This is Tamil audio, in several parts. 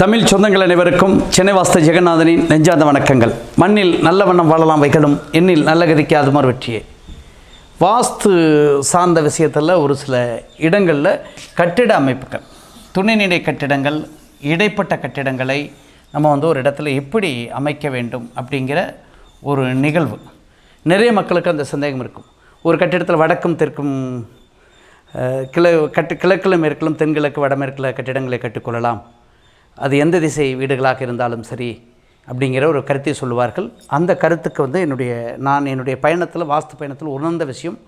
தமிழ் சொந்தங்கள் அனைவருக்கும் சென்னை வாஸ்த ஜெகநாதனின் நெஞ்சார்ந்த வணக்கங்கள். மண்ணில் நல்ல வண்ணம் வாழலாம் வைக்கணும் எண்ணில் நல்ல கதிக்கு அதுமார் வெற்றியே. வாஸ்து சார்ந்த விஷயத்தில் ஒரு சில இடங்களில் கட்டிட அமைப்புகள் துணைநிலை கட்டிடங்கள் இடைப்பட்ட கட்டிடங்களை நம்ம வந்து ஒரு இடத்துல எப்படி அமைக்க வேண்டும் அப்படிங்கிற ஒரு நிகழ்வு. நிறைய மக்களுக்கு அந்த சந்தேகம் இருக்கும். ஒரு கட்டிடத்தில் வடக்கும் தெற்கும் கிழ கட்டு கிழக்கிலும் மேற்கிலும் தென்கிழக்கு வடமேற்கில் கட்டிடங்களை கட்டிக்கொள்ளலாம். அது எந்த திசை வீடுகளாக இருந்தாலும் சரி அப்படிங்கிற ஒரு கருத்தை சொல்லுவார்கள். அந்த கருத்துக்கு வந்து என்னுடைய நான் என்னுடைய பயணத்தில் வாஸ்து பயணத்தில் உணர்ந்த விஷயம்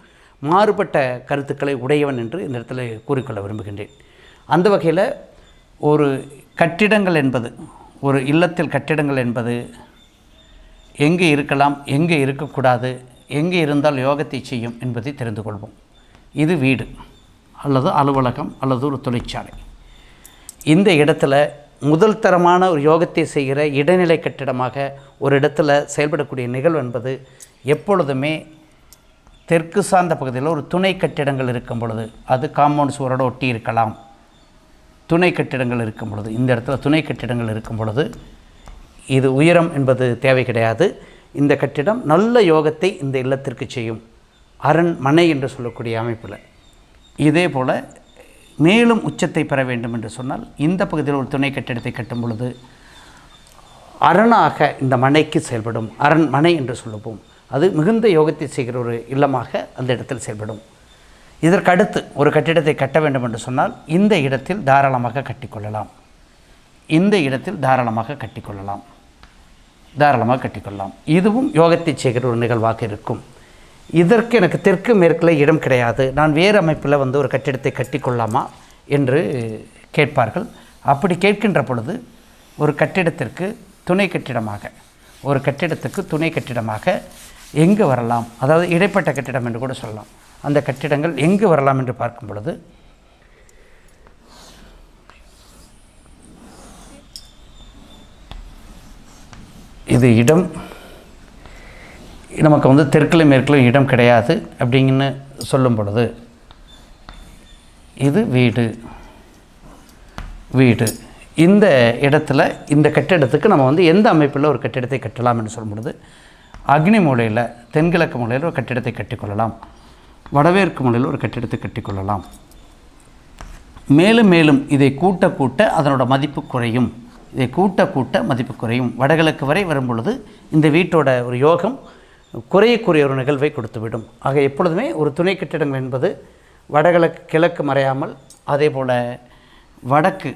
மாறுபட்ட கருத்துக்களை உடையவன் என்று இந்த இடத்துல கூறிக்கொள்ள விரும்புகின்றேன். அந்த வகையில் ஒரு கட்டிடங்கள் என்பது ஒரு இல்லத்தில் கட்டிடங்கள் என்பது எங்கே இருக்கலாம் எங்கே இருக்கக்கூடாது எங்கே இருந்தால் யோகத்தை செய்யும் என்பதை தெரிந்து கொள்வோம். இது வீடு அல்லது அலுவலகம் அல்லது ஒரு தொழிற்சாலை. இந்த இடத்துல முதல் தரமான ஒரு யோகத்தை செய்கிற இடைநிலை கட்டிடமாக ஒரு இடத்துல செயல்படக்கூடிய நிகழ்வு என்பது எப்பொழுதுமே தெற்கு சார்ந்த பகுதியில் ஒரு துணை கட்டிடங்கள் இருக்கும் பொழுது அது காம்பவுண்ட் சுவரோடு ஒட்டி இருக்கலாம். துணை கட்டிடங்கள் இருக்கும் பொழுது இந்த இடத்துல துணை கட்டிடங்கள் இருக்கும் பொழுது இது உயரம் என்பது தேவை கிடையாது. இந்த கட்டிடம் நல்ல யோகத்தை இந்த இல்லத்திற்கு செய்யும். அரண் மனை என்று சொல்லக்கூடிய அமைப்பில். இதே போல் மேலும் உச்சத்தை பெற வேண்டும் என்று சொன்னால் இந்த பகுதியில் ஒரு துணை கட்டிடத்தை கட்டும் பொழுது அரணாக இந்த மனைக்கு செயல்படும் அரண் மனை என்று சொல்லுவோம். அது மிகுந்த யோகத்தை செய்கிற ஒரு இல்லமாக அந்த இடத்தில் செயல்படும். இதற்கு அடுத்து ஒரு கட்டிடத்தை கட்ட வேண்டும் என்று சொன்னால் இந்த இடத்தில் தாராளமாக கட்டிக்கொள்ளலாம். இந்த இடத்தில் தாராளமாக கட்டிக்கொள்ளலாம். தாராளமாக கட்டிக்கொள்ளலாம். இதுவும் யோகத்தை செய்கிற ஒரு நிகழ்வாக இருக்கும். இதற்கு எனக்கு தெற்கு மேற்கில் இடம் கிடையாது. நான் வேறு அமைப்பில் வந்து ஒரு கட்டிடத்தை கட்டிக்கொள்ளாமா என்று கேட்பார்கள். அப்படி கேட்கின்ற பொழுது ஒரு கட்டிடத்திற்கு துணை கட்டிடமாக ஒரு கட்டிடத்துக்கு துணை கட்டிடமாக எங்கு வரலாம்? அதாவது இடைப்பட்ட கட்டிடம் என்று கூட சொல்லலாம். அந்த கட்டிடங்கள் எங்கு வரலாம் என்று பார்க்கும் பொழுது இது இடம் நமக்கு வந்து தெற்கிலும் மேற்கிலும் இடம் கிடையாது அப்படிங்கன்னு சொல்லும் பொழுது இது வீடு வீடு. இந்த இடத்துல இந்த கட்டிடத்துக்கு நம்ம வந்து எந்த அமைப்பில் ஒரு கட்டிடத்தை கட்டலாம் என்று சொல்லும் பொழுது அக்னி மூலையில் தென்கிழக்கு மூலையில் ஒரு கட்டிடத்தை கட்டிக்கொள்ளலாம். வடமேற்கு மூலையில் ஒரு கட்டிடத்தை கட்டிக்கொள்ளலாம். மேலும் மேலும் இதை கூட்ட கூட்ட அதனோட மதிப்பு குறையும். இதை கூட்ட கூட்ட மதிப்பு குறையும். வடகிழக்கு வரை வரும் பொழுது இந்த வீட்டோட ஒரு யோகம் குறையக்கூடிய ஒரு நிகழ்வை கொடுத்துவிடும். ஆக எப்பொழுதுமே ஒரு துணை கட்டிடம் என்பது வடகிழக்கு கிழக்கு மறையாமல் அதே போல் வடக்கு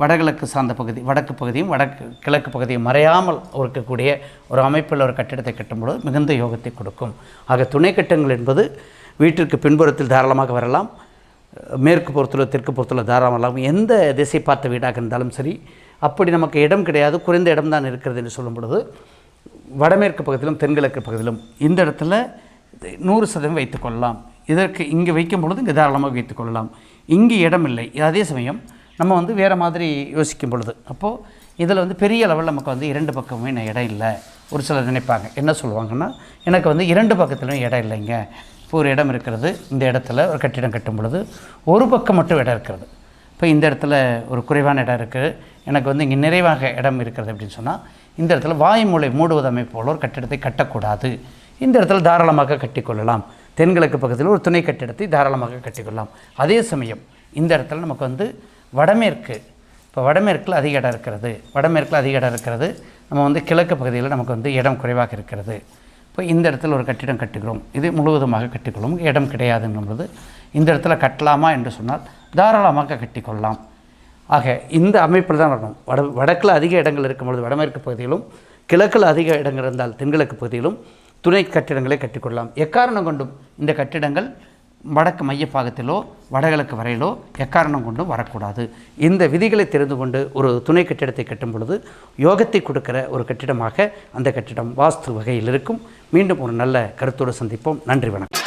வடகிழக்கு சார்ந்த பகுதி வடக்கு பகுதியும் வடக்கு கிழக்கு பகுதியும் மறையாமல் இருக்கக்கூடிய ஒரு அமைப்பில் ஒரு கட்டிடத்தை கட்டும்பொழுது மிகுந்த யோகத்தை கொடுக்கும். ஆக துணை கட்டங்கள் என்பது வீட்டிற்கு பின்புறத்தில் தாராளமாக வரலாம் மேற்கு பொறுத்தில் தெற்கு பொறுத்தில் தாராளமாக எந்த திசை பார்த்த வீடாக இருந்தாலும் சரி அப்படி நமக்கு இடம் கிடையாது குறைந்த இடம் தான் இருக்கிறது என்று சொல்லும் பொழுது வடமேற்கு பகுதியிலும் தென்கிழக்கு பகுதியிலும் இந்த இடத்துல நூறு சதவீதம் வைத்துக்கொள்ளலாம் இதற்கு இங்கே வைக்கும் பொழுது இங்கே தாராளமாக வைத்துக்கொள்ளலாம் இங்கே இடம் இல்லை. அதே சமயம் நம்ம வந்து வேறு மாதிரி யோசிக்கும் பொழுது அப்போது இதில் வந்து பெரிய அளவில் நமக்கு வந்து இரண்டு பக்கமுமே நான் இடம் இல்லை. ஒரு சிலர் நினைப்பாங்க என்ன சொல்லுவாங்கன்னா எனக்கு வந்து இரண்டு பக்கத்துலையும் இடம் இல்லைங்க. இப்போ ஒரு இடம் இருக்கிறது இந்த இடத்துல ஒரு கட்டிடம் கட்டும் பொழுது ஒரு பக்கம் மட்டும் இடம் இருக்கிறது. இப்போ இந்த இடத்துல ஒரு குறைவான இடம் இருக்குது. எனக்கு வந்து இங்கே நிறைவாக இடம் இருக்கிறது அப்படின்னு சொன்னால் இந்த இடத்துல வாய்மூலை மூடுவது அமைப்போல் ஒரு கட்டிடத்தை கட்டக்கூடாது. இந்த இடத்துல தாராளமாக கட்டிக்கொள்ளலாம். தென்கிழக்கு பக்கத்தில் ஒரு துணை கட்டிடத்தை தாராளமாக கட்டிக்கொள்ளலாம். அதே சமயம் இந்த இடத்துல நமக்கு வந்து வடமேற்கு இப்போ வடமேற்கில் அதிக இடம் இருக்கிறது வடமேற்கில் அதிக இடம் இருக்கிறது நம்ம வந்து கிழக்கு பகுதியில் நமக்கு வந்து இடம் குறைவாக இருக்கிறது. இப்போ இந்த இடத்துல ஒரு கட்டிடம் கட்டுகிறோம். இது முழுவதுமாக கட்டிக்கொள்ளும் இடம் கிடையாதுங்கும்போது இந்த இடத்துல கட்டலாமா என்று சொன்னால் தாராளமாக கட்டிக்கொள்ளலாம். ஆக இந்த அமைப்பில் தான் வரணும். வட வடக்கில் அதிக இடங்கள் இருக்கும்பொழுது வடமேற்கு பகுதியிலும் கிழக்கில் அதிக இடங்கள் இருந்தால் தென்கிழக்கு பகுதியிலும் துணை கட்டிடங்களை கட்டிக்கொள்ளலாம் எக்காரணம் கொண்டும் இந்த கட்டிடங்கள் வடக்கு மையப்பாகத்திலோ வடகிழக்கு வரையிலோ எக்காரணம் கொண்டும் வரக்கூடாது. இந்த விதிகளை தெரிந்து கொண்டு ஒரு துணை கட்டிடத்தை கட்டும் பொழுது யோகத்தை கொடுக்கிற ஒரு கட்டிடமாக அந்த கட்டிடம் வாஸ்து வகையில் இருக்கும். மீண்டும் ஒரு நல்ல கருத்தோடு சந்திப்போம். நன்றி வணக்கம்.